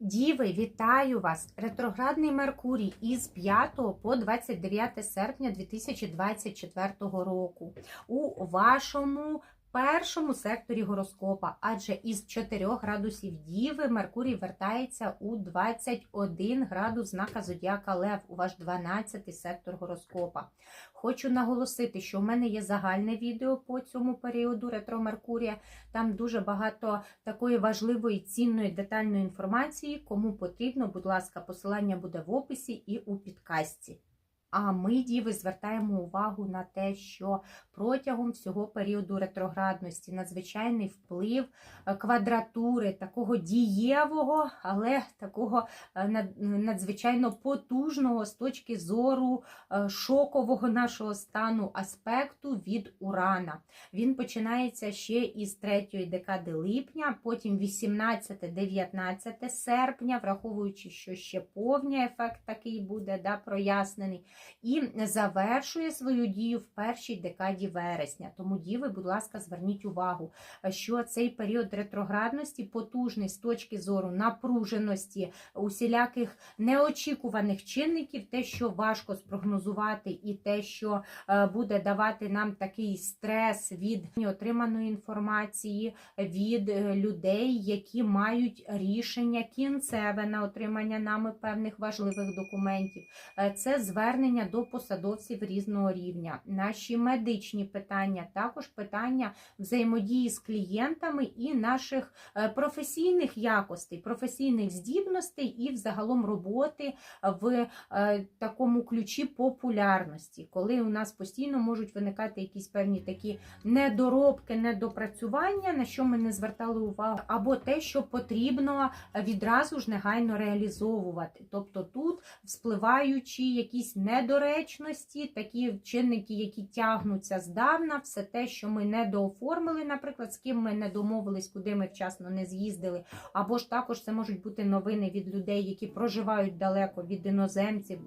Діви, вітаю вас! Ретроградний Меркурій із 5 по 29 серпня 2024 року у вашому першому секторі гороскопа, адже із 4 градусів Діви Меркурій вертається у 21 градус знака Зодіака Лев, у ваш 12 сектор гороскопа. Хочу наголосити, що в мене є загальне відео по цьому періоду ретро Меркурія. Там дуже багато такої важливої, цінної, детальної інформації. Кому потрібно, будь ласка, посилання буде в описі і у підкасті. А ми, діви, звертаємо увагу на те, що протягом всього періоду ретроградності надзвичайний вплив е, квадратури, такого дієвого, але такого е, надзвичайно потужного з точки зору е, шокового нашого стану аспекту від Урана. Він починається ще із третьої декади липня, потім 18-19 серпня, враховуючи, що ще повня ефект такий буде да, прояснений, і завершує свою дію в першій декаді вересня. Тому, діви, будь ласка, зверніть увагу, що цей період ретроградності потужний з точки зору напруженості, усіляких неочікуваних чинників, те, що важко спрогнозувати, і те, що е, буде давати нам такий стрес від отриманої інформації від е, людей, які мають рішення кінцеве на отримання нами певних важливих документів. Е, Це звернення до посадовців різного рівня. Наші медичні питання, також питання взаємодії з клієнтами і наших е, професійних якостей, професійних здібностей і взагалом роботи в е, такому ключі популярності, коли у нас постійно можуть виникати якісь певні такі недоробки, недопрацювання, на що ми не звертали увагу, або те, що потрібно відразу ж негайно реалізовувати. Тобто тут вспливаючи якісь недоречності, такі чинники, які тягнуться здавна, все те, що ми не дооформили, наприклад, з ким ми не домовились, куди ми вчасно не з'їздили, або ж також це можуть бути новини від людей, які проживають далеко від іноземців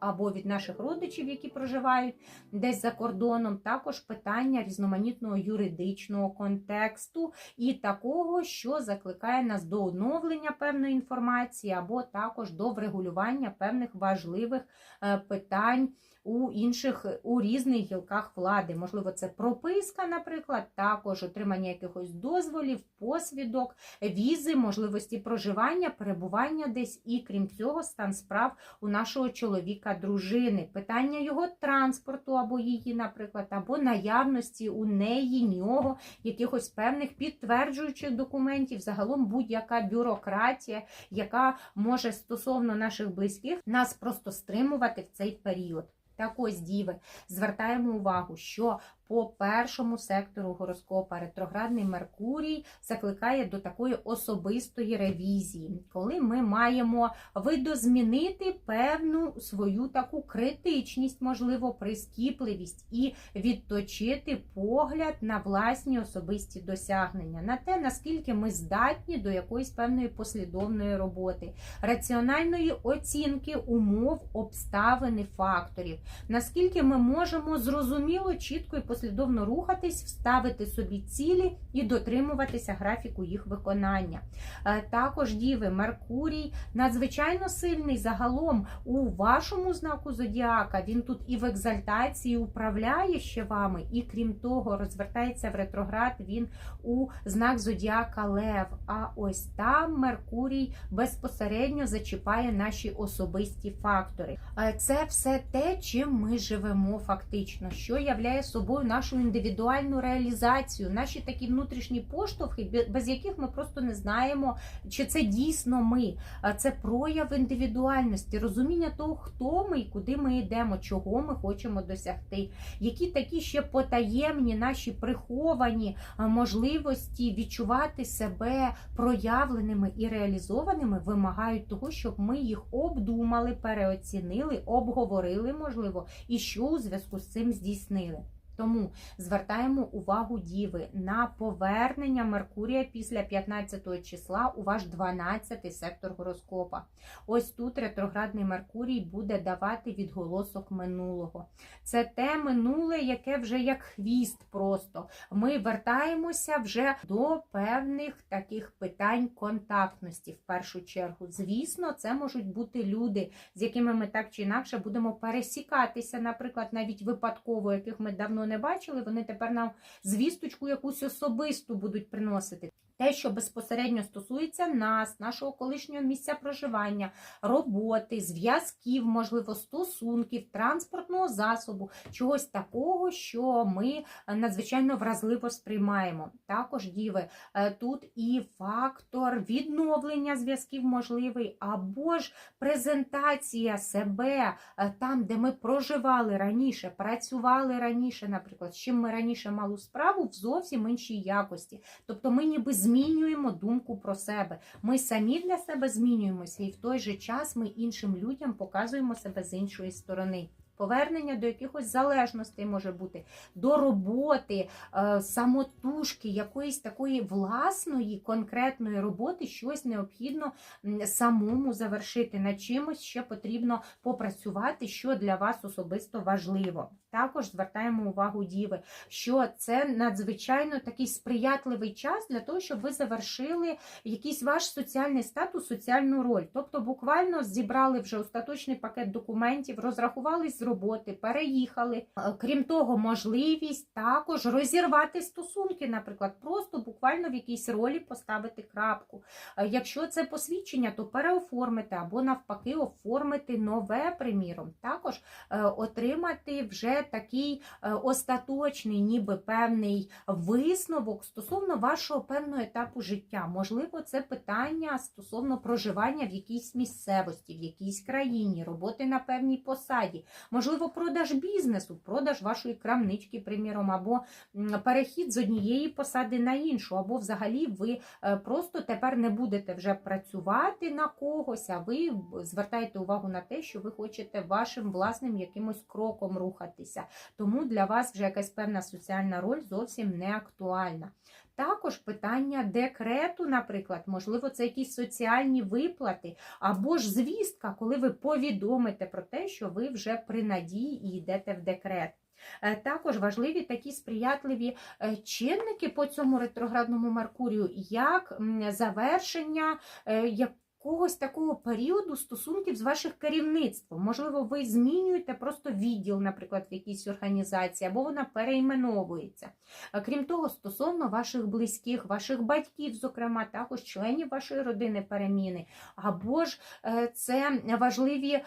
або від наших родичів, які проживають десь за кордоном. Також питання різноманітного юридичного контексту і такого, що закликає нас до оновлення певної інформації, або також до врегулювання певних важливих е, питань. У інших у різних гілках влади, можливо, це прописка, наприклад, також отримання якихось дозволів, посвідок, візи, можливості проживання, перебування десь, і крім цього, стан справ у нашого чоловіка, дружини, питання його транспорту або її, наприклад, або наявності у неї, нього якихось певних підтверджуючих документів, загалом будь-яка бюрократія, яка може стосовно наших близьких нас просто стримувати в цей період. Так ось, діви, звертаємо увагу, що по першому сектору гороскопа ретроградний Меркурій закликає до такої особистої ревізії, коли ми маємо видозмінити певну свою таку критичність, можливо, прискіпливість і відточити погляд на власні особисті досягнення, на те, наскільки ми здатні до якоїсь певної послідовної роботи, раціональної оцінки умов, обставин і факторів, наскільки ми можемо зрозуміло, чітко і послідовно рухатись, вставити собі цілі і дотримуватися графіку їх виконання. Е, Також діви Меркурій надзвичайно сильний загалом у вашому знаку зодіака. Він тут і в екзальтації управляє ще вами, і крім того, розвертається в ретроград. Він у знак зодіака Лев. А ось там Меркурій безпосередньо зачіпає наші особисті фактори. Е, Це все те, чим ми живемо фактично, що являє собою нашу індивідуальну реалізацію, наші такі внутрішні поштовхи, без яких ми просто не знаємо, чи це дійсно ми. Це прояв індивідуальності, розуміння того, хто ми і куди ми йдемо, чого ми хочемо досягти, які такі ще потаємні наші приховані можливості відчувати себе проявленими і реалізованими, вимагають того, щоб ми їх обдумали, переоцінили, обговорили, можливо, і що у зв'язку з цим здійснили. Тому звертаємо увагу Діви на повернення Меркурія після 15 числа у ваш 12 сектор гороскопа. Ось тут ретроградний Меркурій буде давати відголосок минулого. Це те минуле, яке вже як хвіст просто. Ми вертаємося вже до певних таких питань контактності в першу чергу. Звісно, це можуть бути люди, з якими ми так чи інакше будемо пересікатися, наприклад, навіть випадково, яких ми давно не бачили, вони тепер нам звісточку якусь особисту будуть приносити. Те, що безпосередньо стосується нас, нашого колишнього місця проживання, роботи, зв'язків, можливо, стосунків, транспортного засобу, чогось такого, що ми надзвичайно вразливо сприймаємо. Також діви е, тут і фактор відновлення зв'язків можливий, або ж презентація себе е, там, де ми проживали раніше, працювали раніше, наприклад, з чим ми раніше мали справу в зовсім іншій якості. Тобто ми ніби змінюємо думку про себе. Ми самі для себе змінюємося, і в той же час ми іншим людям показуємо себе з іншої сторони. Повернення до якихось залежностей може бути, до роботи, е, самотужки, якоїсь такої власної конкретної роботи, щось необхідно самому завершити. Над чимось ще потрібно попрацювати, що для вас особисто важливо. Також звертаємо увагу діви, що це надзвичайно такий сприятливий час для того, щоб ви завершили якийсь ваш соціальний статус, соціальну роль. Тобто, буквально зібрали вже остаточний пакет документів, розрахувались з роботи, переїхали. Е, Крім того, можливість також розірвати стосунки, наприклад, просто буквально в якійсь ролі поставити крапку. Е, Якщо це посвідчення, то переоформити або навпаки оформити нове, приміром. Також е, отримати вже такий е, остаточний, ніби певний висновок стосовно вашого певного етапу життя. Можливо, це питання стосовно проживання в якійсь місцевості, в якійсь країні, роботи на певній посаді, можливо, продаж бізнесу, продаж вашої крамнички, приміром, або перехід з однієї посади на іншу, або взагалі ви е, просто тепер не будете вже працювати на когось, а ви звертаєте увагу на те, що ви хочете вашим власним якимось кроком рухатися. Тому для вас вже якась певна соціальна роль зовсім не актуальна. Також питання декрету, наприклад, можливо, це якісь соціальні виплати, або ж звістка, коли ви повідомите про те, що ви вже при надії і йдете в декрет. Е, Також важливі такі сприятливі е, чинники по цьому ретроградному Меркурію, як завершення е, якогось такого періоду стосунків з ваших керівництвом. Можливо, ви змінюєте просто відділ, наприклад, в якійсь організації, або вона перейменовується. Крім того, стосовно ваших близьких, ваших батьків, зокрема, також членів вашої родини переміни, або ж е, це важливі е,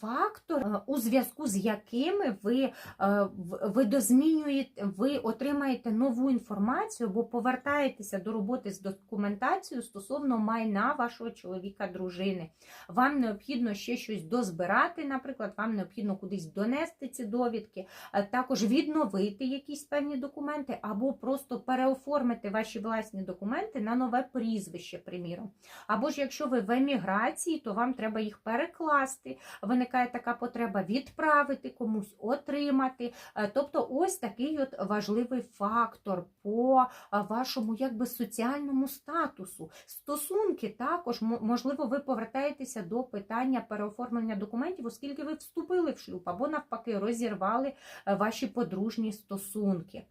фактори, е, у зв'язку з якими ви, е, в- видозмінюєте, ви отримаєте нову інформацію або повертаєтеся до роботи з документацією стосовно майна вашого чоловіка, дружини. Вам необхідно ще щось дозбирати, наприклад, вам необхідно кудись донести ці довідки, також відновити якісь певні документи, або просто переоформити ваші власні документи на нове прізвище, приміром. Або ж якщо ви в еміграції, то вам треба їх перекласти. Виникає така потреба відправити комусь, отримати. Е, Тобто, ось такий от важливий фактор по вашому якби соціальному статусу. Стосунки також мо- можливо, ви повертаєтеся до питання переоформлення документів, оскільки ви вступили в шлюб, або навпаки розірвали е, ваші подружні стосунки.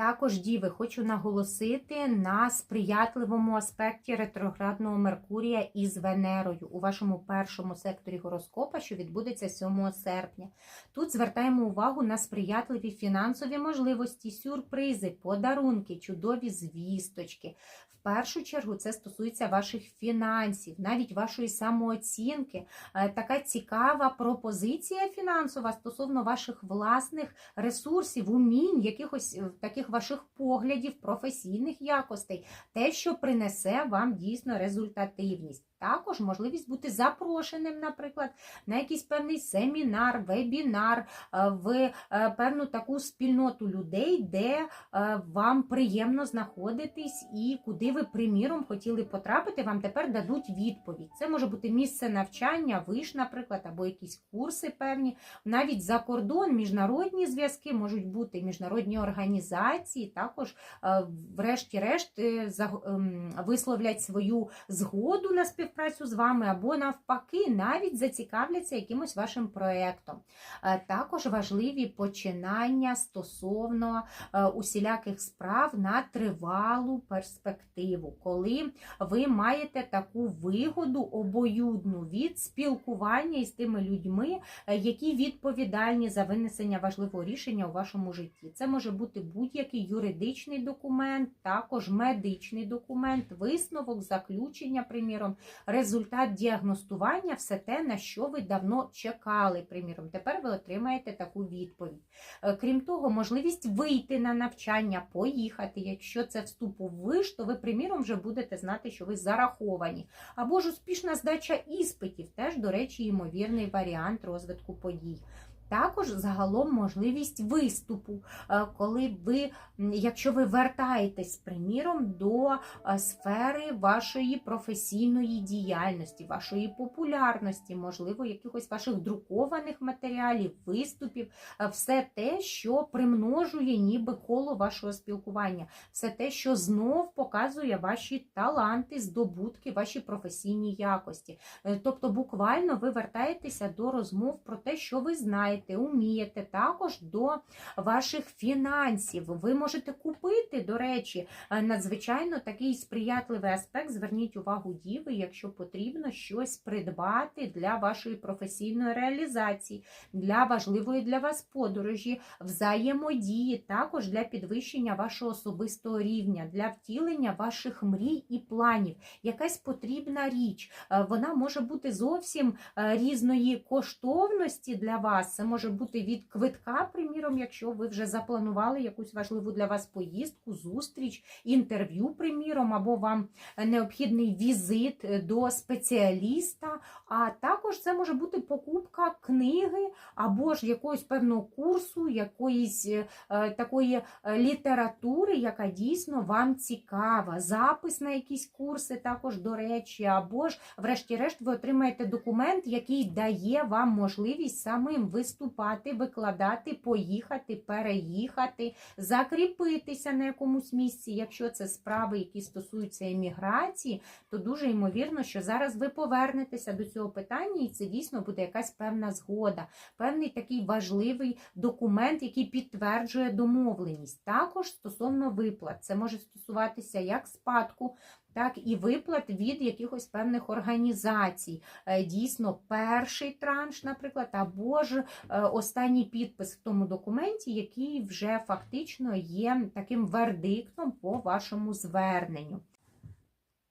Також, діви, хочу наголосити на сприятливому аспекті ретроградного Меркурія із Венерою у вашому першому секторі гороскопа, що відбудеться 7 серпня. Тут звертаємо увагу на сприятливі фінансові можливості, сюрпризи, подарунки, чудові звісточки. В першу чергу це стосується ваших фінансів, навіть вашої самооцінки. Е, Така цікава пропозиція фінансова стосовно ваших власних ресурсів, умінь, якихось е, таких ваших поглядів, професійних якостей, те, що принесе вам дійсно результативність. Також можливість бути запрошеним, наприклад, на якийсь певний семінар, вебінар, е, в е, певну таку спільноту людей, де е, вам приємно знаходитись і куди ви, приміром, хотіли потрапити, вам тепер дадуть відповідь. Це може бути місце навчання, виш, наприклад, або якісь курси певні, навіть за кордон, міжнародні зв'язки можуть бути, міжнародні організації, також, врешті-решт, ем, висловлять свою згоду на співпрацю з вами, або навпаки, навіть зацікавляться якимось вашим проєктом. Е, Також важливі починання стосовно е, усіляких справ на тривалу перспективу, коли ви маєте таку вигоду обоюдну від спілкування із тими людьми, е, які відповідальні за винесення важливого рішення у вашому житті. Це може бути будь-який юридичний документ, також медичний документ, висновок, заключення, приміром, результат діагностування, все те, на що ви давно чекали. Приміром, тепер ви отримаєте таку відповідь. Е, Крім того, можливість вийти на навчання, поїхати. Якщо це вступ у виш, то ви, приміром, вже будете знати, що ви зараховані. Або ж успішна здача іспитів, теж, до речі, ймовірний варіант розвитку подій. Також загалом можливість виступу, е, коли ви, якщо ви вертаєтесь, приміром, до е, сфери вашої професійної діяльності, вашої популярності, можливо, якихось ваших друкованих матеріалів, виступів, е, все те, що примножує ніби коло вашого спілкування, все те, що знов показує ваші таланти, здобутки, ваші професійні якості. Тобто, буквально ви вертаєтеся до розмов про те, що ви знаєте, умієте, також до ваших фінансів. Ви можете купити, до речі, е, надзвичайно такий сприятливий аспект. Зверніть увагу, діви, якщо потрібно щось придбати для вашої професійної реалізації, для важливої для вас подорожі, взаємодії, також для підвищення вашого особистого рівня, для втілення ваших мрій і планів. Якась потрібна річ. Е, Вона може бути зовсім е, різної коштовності для вас. Може бути від квитка, приміром, якщо ви вже запланували якусь важливу для вас поїздку, зустріч, інтерв'ю, приміром, або вам необхідний візит до спеціаліста. А також це може бути покупка книги або ж якогось певного курсу, якоїсь е, такої е, літератури, яка дійсно вам цікава. Запис на якісь курси, також до речі, або ж, врешті-решт, ви отримаєте документ, який дає вам можливість самим виступати, викладати, поїхати, переїхати, закріпитися на якомусь місці. Якщо це справи, які стосуються еміграції, то дуже ймовірно, що зараз ви повернетеся до цього питання, і це дійсно буде якась певна згода, певний такий важливий документ, який підтверджує домовленість. Також стосовно виплат, це може стосуватися як спадку. Так, і виплат від якихось певних організацій. Е, Дійсно, перший транш, наприклад, або ж е, останній підпис в тому документі, який вже фактично є таким вердиктом по вашому зверненню.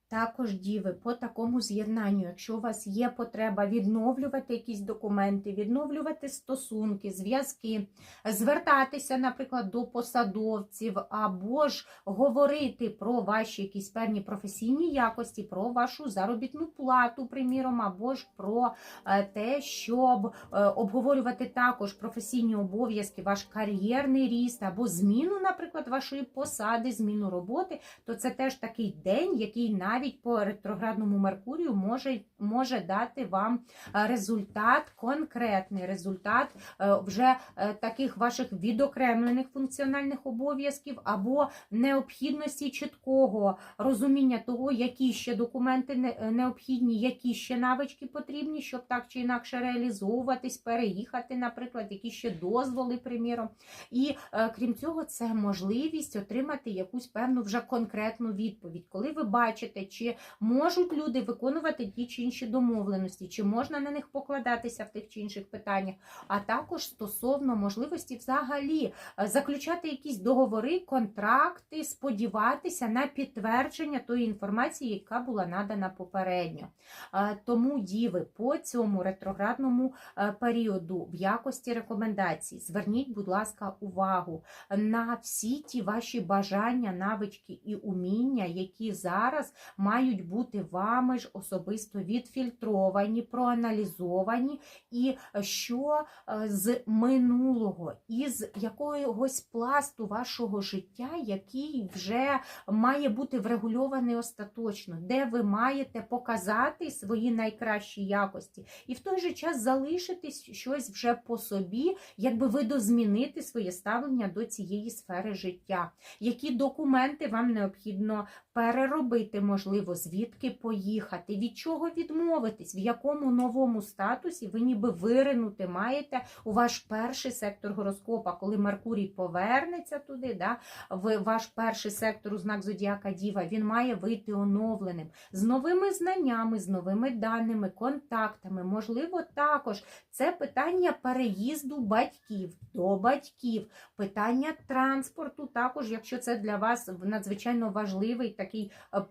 Також, діви, по такому з'єднанню, якщо у вас є потреба відновлювати якісь документи, відновлювати стосунки, зв'язки, звертатися, наприклад, до посадовців, або ж говорити про ваші якісь певні професійні якості, про вашу заробітну плату, приміром, або ж про е, те, щоб е, обговорювати також професійні обов'язки, ваш кар'єрний ріст, або зміну, наприклад, вашої посади, зміну роботи, то це теж такий день, який навіть по ретроградному Меркурію може, може дати вам е, результат, конкретний результат е, вже е, таких ваших відокремлених функціональних обов'язків або необхідності чіткого розуміння того, які ще документи необхідні, які ще навички потрібні, щоб так чи інакше реалізовуватись, переїхати, наприклад, які ще дозволи, приміром. І крім цього, це можливість отримати якусь певну вже конкретну відповідь, коли ви бачите, чи можуть люди виконувати ті чи інші домовленості, чи можна на них покладатися в тих чи інших питаннях, а також стосовно можливості взагалі е, заключати якісь договори, контракти, сподіватися на підтвердження тої інформації, яка була надана попередньо. Е, Тому, діви, по цьому ретроградному е, періоду в якості рекомендацій зверніть, будь ласка, увагу на всі ті ваші бажання, навички і уміння, які зараз мають бути вами ж особисто відфільтровані, проаналізовані, і що е, з минулого, із якогось пласту вашого життя, який вже має бути врегульований остаточно, де ви маєте показати свої найкращі якості, і в той же час залишитись щось вже по собі, якби видозмінити своє ставлення до цієї сфери життя. Які документи вам необхідно переробити, можливо, звідки поїхати, від чого відмовитись, в якому новому статусі ви ніби виринути маєте у ваш перший сектор гороскопа, коли Меркурій повернеться туди, да, в ваш перший сектор у знак Зодіака Діва, він має вийти оновленим. З новими знаннями, з новими даними, контактами. Можливо, також це питання переїзду батьків до батьків, питання транспорту, також, якщо це для вас надзвичайно важливий такий е,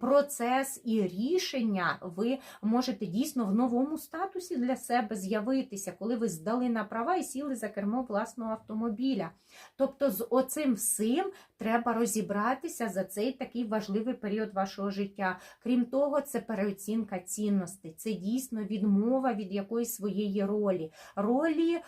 процес і рішення, ви можете дійсно в новому статусі для себе з'явитися, коли ви здали на права і сіли за кермо власного автомобіля. Тобто, з оцим всім треба розібратися за цей такий важливий період вашого життя. Крім того, це переоцінка цінностей, це дійсно відмова від якоїсь своєї ролі. Ролі, е,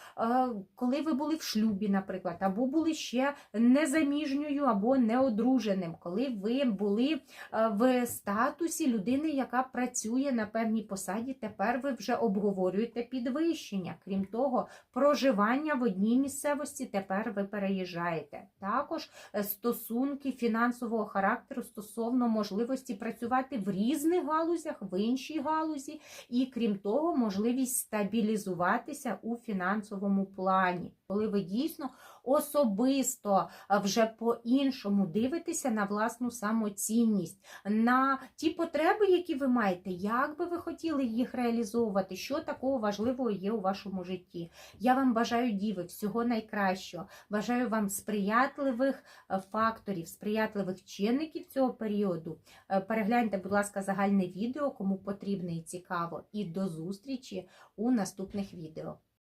коли ви були в шлюбі, наприклад, або були ще незаміжньою, або неодруженим, коли ви були е, в статусі людини, яка працює на певній посаді, тепер ви вже обговорюєте підвищення. Крім того, проживання в одній місцевості тепер ви переїжджаєте. Також е, стосунки фінансового характеру стосовно можливості працювати в різних галузях, в іншій галузі, і крім того, можливість стабілізуватися у фінансовому плані, коли ви дійсно особисто вже по-іншому дивитеся на власну самоцінність, на ті потреби, які ви маєте, як би ви хотіли їх реалізовувати, що такого важливого є у вашому житті. Я вам бажаю діви, всього найкращого. Бажаю вам сприятливих факторів, сприятливих чинників цього періоду. Перегляньте, будь ласка, загальне відео, кому потрібно і цікаво. І до зустрічі у наступних відео.